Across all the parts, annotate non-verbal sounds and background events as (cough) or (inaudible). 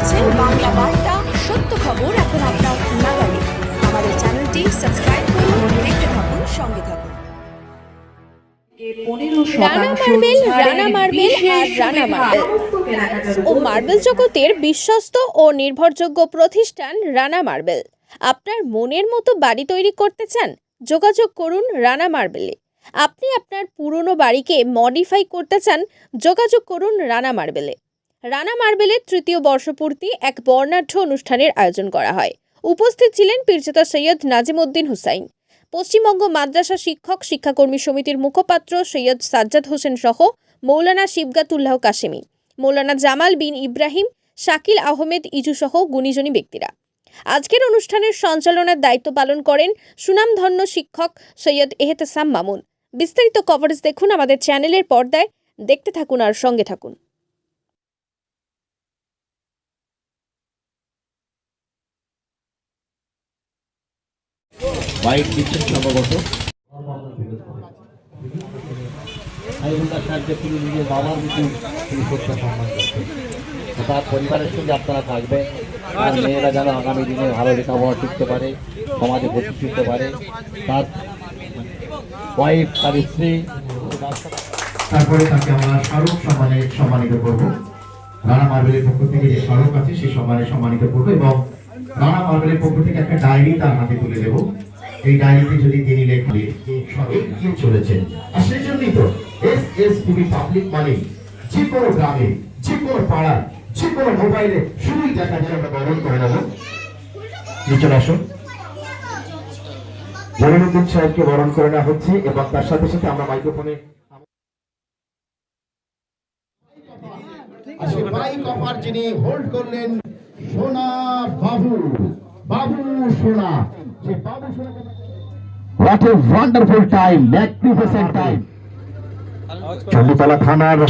দেখছেন বাংলা বার্তা সত্য খবর এখন আপনার নাগালে। আমাদের চ্যানেলটি সাবস্ক্রাইব করুন দেখতে থাকুন সঙ্গে থাকুন। রানা মার্বেল রানা মার্বেল আর রানা মার্বেল ও মার্বেল জগতের বিশ্বস্ত ও নির্ভরযোগ্য প্রতিষ্ঠান রানা মার্বেল। আপনার মনের মতো বাড়ি তৈরি করতে চান যোগাযোগ করুন রানা মার্বেলে। আপনি আপনার পুরনো বাড়িকে মডিফাই করতে চান যোগাযোগ করুন রানা মার্বেলে। রানা মার্বেলের তৃতীয় বর্ষপূর্তি এক বর্ণাঢ্য অনুষ্ঠানের আয়োজন করা হয়। উপস্থিত ছিলেন পীরজাদা সৈয়দ নাজিমউদ্দিন হুসাইন। পশ্চিমবঙ্গ মাদ্রাসা শিক্ষক শিক্ষাকর্মী সমিতির মুখপাত্র সৈয়দ সাজ্জাদ হোসেন সহ মৌলানা শিবগাতুল্লাহ কাশেমি, মৌলানা জামাল বিন ইব্রাহিম, শাকিল আহমেদ ইজু সহ গুণীজনী ব্যক্তিরা। আজকের অনুষ্ঠানের সঞ্চালনার দায়িত্ব পালন করেন সুনামধন্য শিক্ষক সৈয়দ এহতেসাম মামুন। বিস্তারিত কভারেজ দেখুন আমাদের চ্যানেলের পর্দায়। দেখতে থাকুন আর সঙ্গে থাকুন। বাইক দিচ্ছেন সম্ভবত। নিজের সম্মান পরিবারের সঙ্গে মেয়েরা আগামী দিনে ভালো পারে, সমাজে পারে। তার তার স্ত্রী, তারপরে তাকে আমরা স্মারক সম্মানে সম্মানিত করব। রানা মার্বেলের পক্ষ থেকে যে স্মারক আছে, সেই সম্মানে সম্মানিত করব এবং রানা মার্বেলের পক্ষ থেকে একটা ডায়েরি তার হাতে তুলে দেব। এই ডায়েরিতে যদি তিনি লেখেন এগিয়ে চলেছেন। আর সেই জন্যই তো এস এস টিভি পাবলিক মানে যে কোনো গ্রামে, যে কোনো পাড়ায়, যে কোনো মোবাইলে শুধুই দেখা যায়, আমরা বরণ করে নেব। নিচে আসুন। জলিলুদ্দিন সাহেবকে বরণ করে নেওয়া হচ্ছে এবং তার সাথে সাথে আমরা মাইক্রোফোনে মাইক অফার যিনি হোল্ড করলেন, সোনা বাবু। বাবু সোনা যে বাবু সোনা what a wonderful time magnificent time Chanditala থানার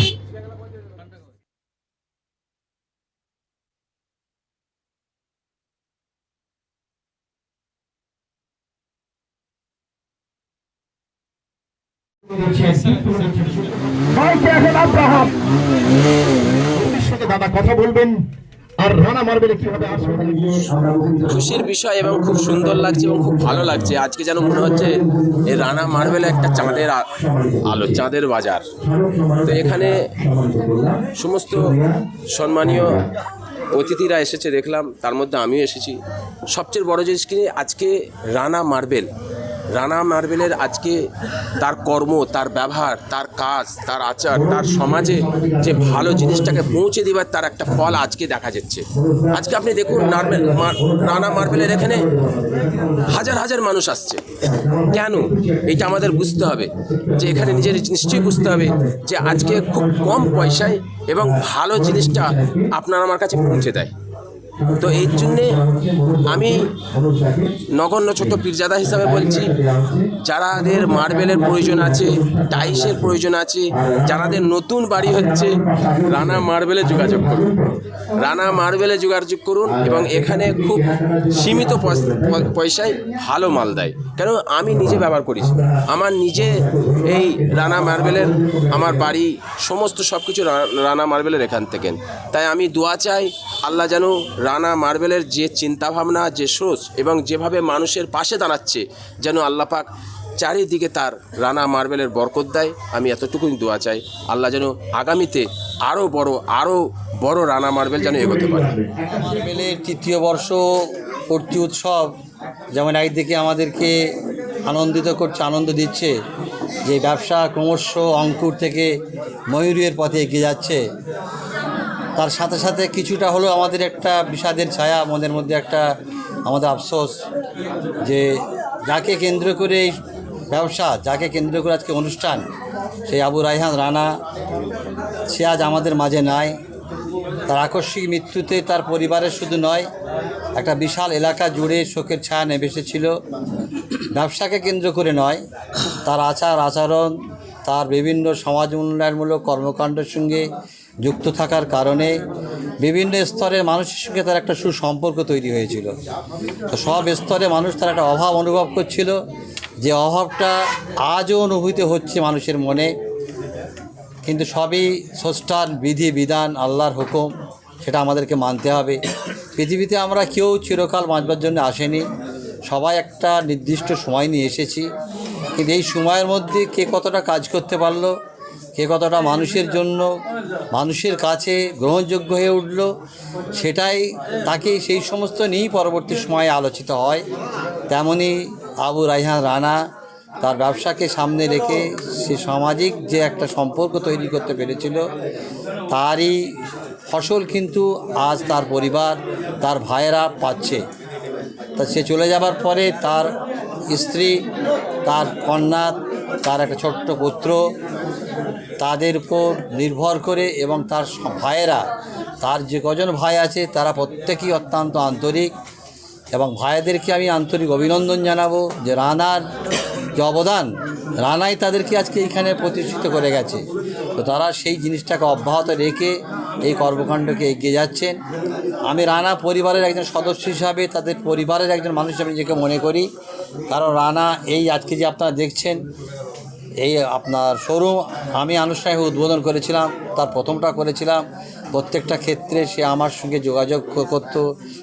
দাদা কথা বলবেন। খুশির বিষয় এবং খুব সুন্দর লাগছে এবং খুব ভালো লাগছে। আজকে যেন মনে হচ্ছে এই রানা মার্বেল একটা চাঁদের আলো, চাঁদের বাজার। তো এখানে সমস্ত সম্মানীয় অতিথিরা এসেছে, দেখলাম, তার মধ্যে আমিও এসেছি। সবচেয়ে বড় জিনিস কি, আজকে রানা মার্বেল রানা মার্বেলের আজকে তার কর্ম, তার ব্যবহার, তার কাজ, তার আচার, তার সমাজে যে ভালো জিনিসটাকে পৌঁছে দেবার তার একটা ফল আজকে দেখা যাচ্ছে। আজকে আপনি দেখুন নার্বেল রানা মার্বেলের এখানে হাজার হাজার মানুষ আসছে। কেন? এটা আমাদের বুঝতে হবে। যে এখানে নিজের নিশ্চয়ই বুঝতে হবে যে আজকে খুব কম পয়সায় এবং ভালো জিনিসটা আপনার আমার কাছে পৌঁছে দেয়। তো এই জন্যে আমি নগণ্য ছোট পীরজাদা হিসাবে বলছি, যারাদের মার্বেলের প্রয়োজন আছে, টাইসের প্রয়োজন আছে, যারাদের নতুন বাড়ি হচ্ছে, রানা মার্বেলে যোগাযোগ করুন। রানা মার্বেলে যোগাযোগ করুন এবং এখানে খুব সীমিত পয়স- পয়সায় ভালো মাল দেয়। কেন আমি নিজে ব্যবহার করি আমার নিজে এই রানা মার্বেলের আমার বাড়ি সমস্ত সব কিছু রানা মার্বেলের এখান থেকে। তাই আমি দোয়া চাই, আল্লাহ যেন রানা মার্বেলের যে চিন্তাভাবনা, যে সোচ এবং যেভাবে মানুষের পাশে দাঁড়াচ্ছে যেন আল্লাহ পাক চারিদিকে তার রানা মার্বেলের বরকত দেয়, আমি এতটুকুই দোয়া চাই। আল্লাহ যেন আগামীতে আরও বড় আরও বড় রানা মার্বেল যেন এগোতে পারে। মার্বেলের তৃতীয় বর্ষ পূর্তি উৎসব যেমন একদিকে আমাদেরকে আনন্দিত করছে, আনন্দ দিচ্ছে, যে ব্যবসা ক্রমশ অঙ্কুর থেকে ময়ূরের পথে এগিয়ে যাচ্ছে। তার সাথে সাথে কিছুটা হলেও আমাদের একটা বিষাদের ছায়া মনের মধ্যে একটা আমাদের আফসোস যে যাকে কেন্দ্র করে এই ব্যবসা, যাকে কেন্দ্র করে আজকে অনুষ্ঠান, সেই আবু রাইহান রানা, সে আজ আমাদের মাঝে নাই। তার আকস্মিক মৃত্যুতে তার পরিবারের শুধু নয়, একটা বিশাল এলাকা জুড়ে শোকের ছায়া নেমে এসেছিল। ব্যবসাকে কেন্দ্র করে নয়, তার আচার আচরণ তার বিভিন্ন সমাজ উন্নয়নমূলক কর্মকাণ্ডের সঙ্গে যুক্ত থাকার কারণে বিভিন্ন স্তরের মানুষের সঙ্গে তার একটা সুসম্পর্ক তৈরি হয়েছিল। তো সব স্তরে মানুষ তার একটা অভাব অনুভব করছিল, যে অভাবটা আজও অনুভূত হচ্ছে মানুষের মনে। কিন্তু সবই স্রষ্টার বিধি, বিধান, আল্লাহর হুকুম, সেটা আমাদেরকে মানতে হবে। পৃথিবীতে আমরা কেউ চিরকাল বাঁচবার জন্য আসেনি। সবাই একটা নির্দিষ্ট সময় নিয়ে এসেছি। কিন্তু এই সময়ের মধ্যে কে কতটা কাজ করতে পারল কে কতটা মানুষের জন্য মানুষের কাছে গ্রহণযোগ্য হয়ে উঠল, সেটাই তাকে সেই সমস্ত নিয়েই পরবর্তী সময়ে আলোচিত হয়। তেমনি আবু রাইহান রানা তার ব্যবসাকে সামনে রেখে সে সামাজিক যে একটা সম্পর্ক তৈরি করতে পেরেছিল, তারই ফসল কিন্তু আজ তার পরিবার, তার ভাইয়েরা পাচ্ছে। তা সে চলে যাবার পরে তার স্ত্রী, তার কন্যা, তার একটা ছোট্ট পুত্র তাদের উপর নির্ভর করে এবং তার ভাইয়েরা, তার যে কজন ভাই আছে, তারা প্রত্যেকেই অত্যন্ত আন্তরিক এবং ভাইদেরকে আমি আন্তরিক অভিনন্দন জানাব যে রানার যে অবদান, রানাই তাদেরকে আজকে এইখানে প্রতিষ্ঠিত করে গেছে। তো তারা সেই জিনিসটাকে অব্যাহত রেখে এই কর্মকাণ্ডকে এগিয়ে যাচ্ছেন। আমি রানা পরিবারের একজন সদস্য হিসাবে, তাদের পরিবারের একজন মানুষ হিসাবে নিজেকে মনে করি। কারণ রানা এই আজকে যে আপনারা দেখছেন এই আপনার শোরুম আমি আনুষ্ঠানিক উদ্বোধন করেছিলাম, তার প্রথমটা করেছিলাম। প্রত্যেকটা ক্ষেত্রে সে আমার সঙ্গে যোগাযোগ করত,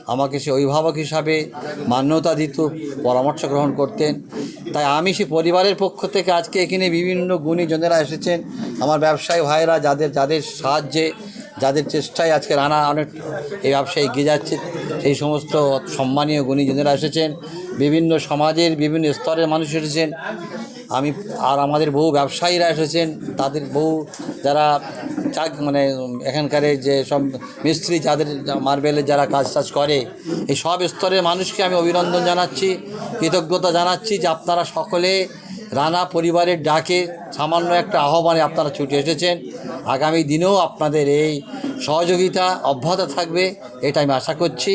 আমাকে সে অভিভাবক হিসাবে মান্যতা দিত, পরামর্শ গ্রহণ করতেন। তাই আমি সে পরিবারের পক্ষ থেকে আজকে এখানে বিভিন্ন গুণীজনেরা এসেছেন। আমার ব্যবসায়ী ভাইরা যাদের যাদের সাহায্যে, যাদের চেষ্টায় আজকে রানা অনেক এই ব্যবসায় এগিয়ে যাচ্ছে, সেই সমস্ত সম্মানীয় গুণীজনেরা এসেছেন। বিভিন্ন সমাজের বিভিন্ন স্তরের মানুষ এসেছেন। আমি, আর আমাদের বহু ব্যবসায়ীরা এসেছেন, তাদের বহু যারা চাক মানে এখানকার যে সব মিস্ত্রি যাদের মার্বেলের যারা কাজ টাজ করে, এই সব স্তরের মানুষকে আমি অভিনন্দন জানাচ্ছি, কৃতজ্ঞতা জানাচ্ছি যে আপনারা সকলে রানা পরিবারের ডাকে সামান্য একটা আহ্বানে আপনারা ছুটে এসেছেন। আগামী দিনেও আপনাদের এই সহযোগিতা অব্যাহত থাকবে, এটা আমি আশা করছি।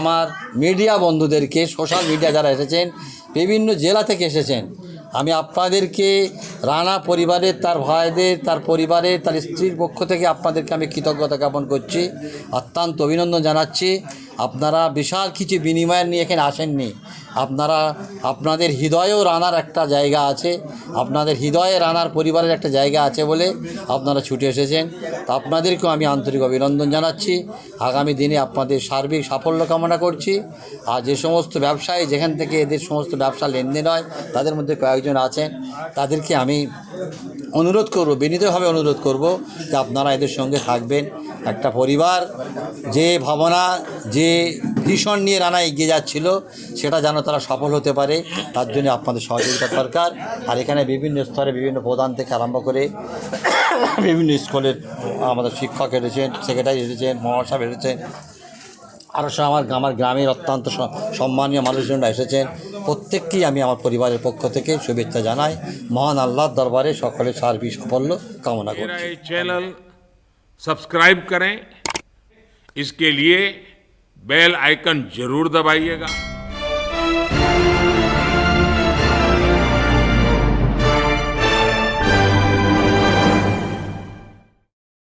আমার মিডিয়া বন্ধুদেরকে, সোশ্যাল মিডিয়া যারা এসেছেন বিভিন্ন জেলা থেকে এসেছেন। আমি আপনাদেরকে রানা পরিবারের, তার ভাইদের, তার পরিবারের, তার স্ত্রীর পক্ষ থেকে আপনাদেরকে আমি কৃতজ্ঞতা জ্ঞাপন করছি। অত্যন্ত অভিনন্দন জানাচ্ছি। আপনারা বিশাল কিছু বিনিময় নিয়ে এখানে আসেননি। আপনারা, আপনাদের হৃদয়েও রানার একটা জায়গা আছে। আপনাদের হৃদয়ে রানার পরিবারের একটা জায়গা আছে বলে আপনারা ছুটে এসেছেন। তো আপনাদেরকেও আমি আন্তরিক অভিনন্দন জানাচ্ছি। আগামী দিনে আপনাদের সার্বিক সাফল্য কামনা করছি। আর যে সমস্ত ব্যবসায়ী যেখান থেকে এদের সমস্ত ব্যবসা লেনদেন হয়, তাদের মধ্যে কয়েকজন আছেন। তাদেরকে আমি অনুরোধ করব, বিনীতভাবে অনুরোধ করব যে আপনারা এদের সঙ্গে থাকবেন। একটা পরিবার, যে ভাবনা, যে ভীষণ নিয়ে রানা এগিয়ে যাচ্ছিল, সেটা যেন তারা সফল হতে পারে, তার জন্য আপনাদের সহযোগিতা দরকার। আর এখানে বিভিন্ন স্তরে বিভিন্ন প্রধান থেকে আরম্ভ করে (coughs) বিভিন্ন স্কুলের আমাদের শিক্ষক এসেছেন, সেক্রেটারি এসেছেন মহাসাহেব এসেছেন। আরও সব আমার আমার গ্রামের অত্যন্ত সম্মানীয় মানুষজনরা এসেছেন। প্রত্যেককেই আমি আমার পরিবারের পক্ষ থেকে শুভেচ্ছা জানাই মহান আল্লাহর দরবারে সকলের সার্বিক সাফল্য কামনা मेरा করছি ये चैनल सब्सक्राइब करें इसके लिए बेल आइकन जरूर दबाइएगा